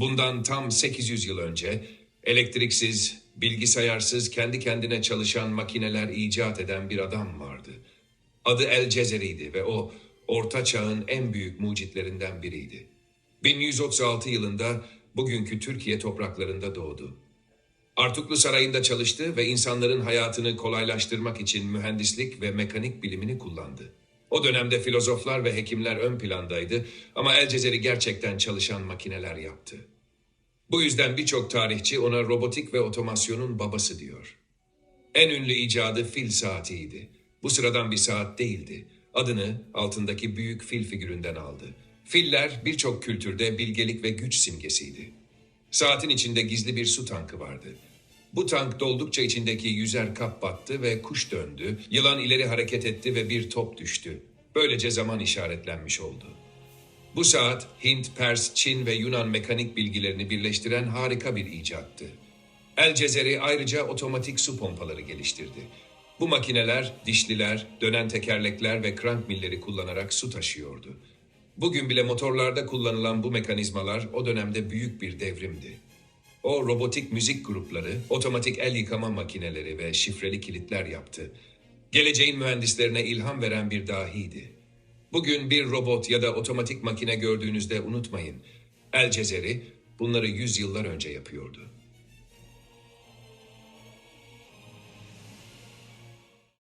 Bundan tam 800 yıl önce elektriksiz, bilgisayarsız, kendi kendine çalışan makineler icat eden bir adam vardı. Adı El Cezeri'ydi ve o Orta Çağ'ın en büyük mucitlerinden biriydi. 1136 yılında bugünkü Türkiye topraklarında doğdu. Artuklu Sarayı'nda çalıştı ve insanların hayatını kolaylaştırmak için mühendislik ve mekanik bilimini kullandı. O dönemde filozoflar ve hekimler ön plandaydı ama El Cezeri gerçekten çalışan makineler yaptı. Bu yüzden birçok tarihçi ona robotik ve otomasyonun babası diyor. En ünlü icadı fil saatiydi. Bu sıradan bir saat değildi. Adını altındaki büyük fil figüründen aldı. Filler birçok kültürde bilgelik ve güç simgesiydi. Saatin içinde gizli bir su tankı vardı. Bu tank doldukça içindeki yüzer kap battı ve kuş döndü. Yılan ileri hareket etti ve bir top düştü. Böylece zaman işaretlenmiş oldu. Bu saat Hint, Pers, Çin ve Yunan mekanik bilgilerini birleştiren harika bir icattı. El Cezeri ayrıca otomatik su pompaları geliştirdi. Bu makineler dişliler, dönen tekerlekler ve krank milleri kullanarak su taşıyordu. Bugün bile motorlarda kullanılan bu mekanizmalar o dönemde büyük bir devrimdi. O robotik müzik grupları, otomatik el yıkama makineleri ve şifreli kilitler yaptı. Geleceğin mühendislerine ilham veren bir dahiydi. Bugün bir robot ya da otomatik makine gördüğünüzde unutmayın. El Cezeri bunları yüzyıllar önce yapıyordu.